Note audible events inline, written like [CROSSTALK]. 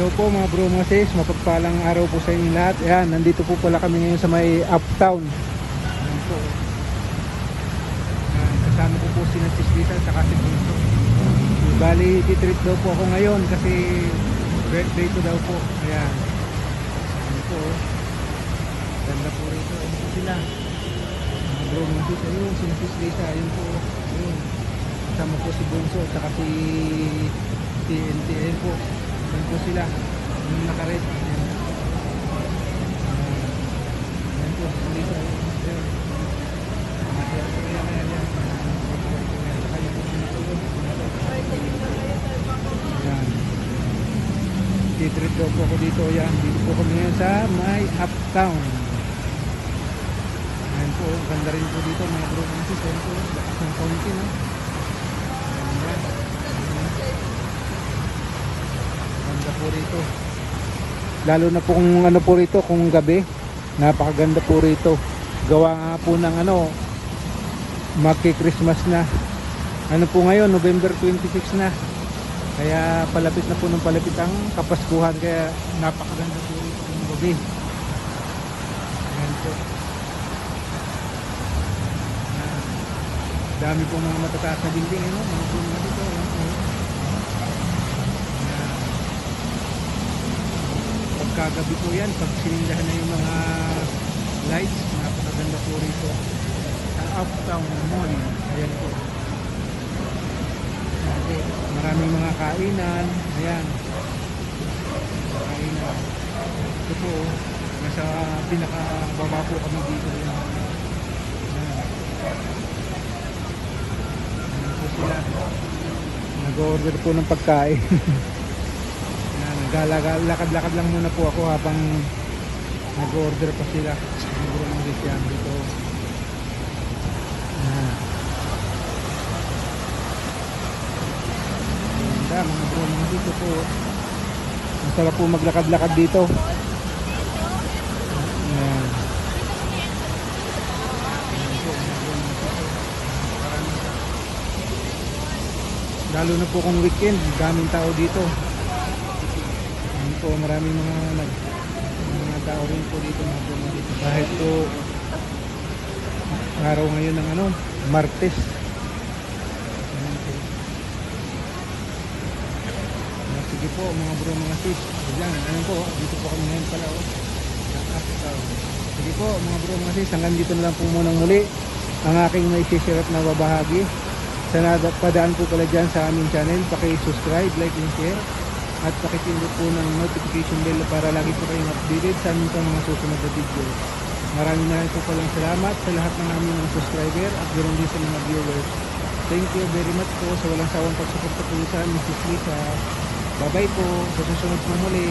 Hello po mga bro mga sis, mapagpalang araw po sa inyo lahat. Ayan, nandito po pala kami ngayon sa may uptown. Ayan po. Ayan, kasama ko po si Sis Lisa at saka si Bunso. Bali, titreat daw po ako ngayon kasi birthday ko daw po. Ayan. Ayan po. Ganda po rito. Ayan po sila. Mga bro mga sis, ayun, si Sis Lisa, ayun po. Ayun. Kasama po si Bunso at saka si TNT. Ayun po. Ayan po sila. Yung nakared. Ayan. Po. Ayan. Titrip daw po ako dito. Ayan. Dito po kami ngayon sa my uptown. Ayan po. Ganda rin po dito. Mga bro. Ayan po. Lakas ng kaunti. No? Ayan. Ayan. Ganda po rito. Lalo na po kung ano po rito, kung gabi. Napakaganda po rito. Gawa nga po ng ano, magki-Christmas na. Ano po ngayon, November 26 na. Kaya palapit na po ng palapit ang Kapaskuhan. Kaya napakaganda po rito kung gabi. Ayan po. Dami po mga matataas na building, ano? Mga po mga dito. Ayan po. Ayan. Pagkagabi po yan, pag sinindahan na yung mga lights, napakaganda po rito. Sa Uptown Mall. Ayan po. Po. Maraming mga kainan. Ayan. Kainan. Ito po, nasa pinakababa po kami dito. Sila. Nag-order po ng pagkain. [LAUGHS] Naglalakad-lakad lang muna po ako habang nag-order pa sila. Siguro ng disyan dito. Yan. Ganda, mga bro, mga dito po. Masarap po maglakad-lakad dito. Yan. Yan po, mga bro, mga dito. Maraming tao. Lalo na po kung weekend, daming tao dito. Po, maraming mga nag mga tao rin po dito mga po dito. Kahit po araw ngayon ng ano, Martes. Ah, Sige po mga bro mga sis. Diyan, ano po, dito po kami ngayon pala oh. Sige po mga bro mga sis, hanggang dito na lang po munang muli ang aking may share at na babahagi. Sana padaan po pala dyan sa aming channel. Paki-subscribe, like, and share at pakipindot po ng notification bell para lagi po kayong updated sa aming pang mga susunod na video. Maraming maraming po palang salamat sa lahat ng aming mga subscriber at ganoon din sa mga viewers. Thank you very much po sa walang sawang pagsuporta po sa aming Sis Lisa. Bye bye po sa susunod po muli.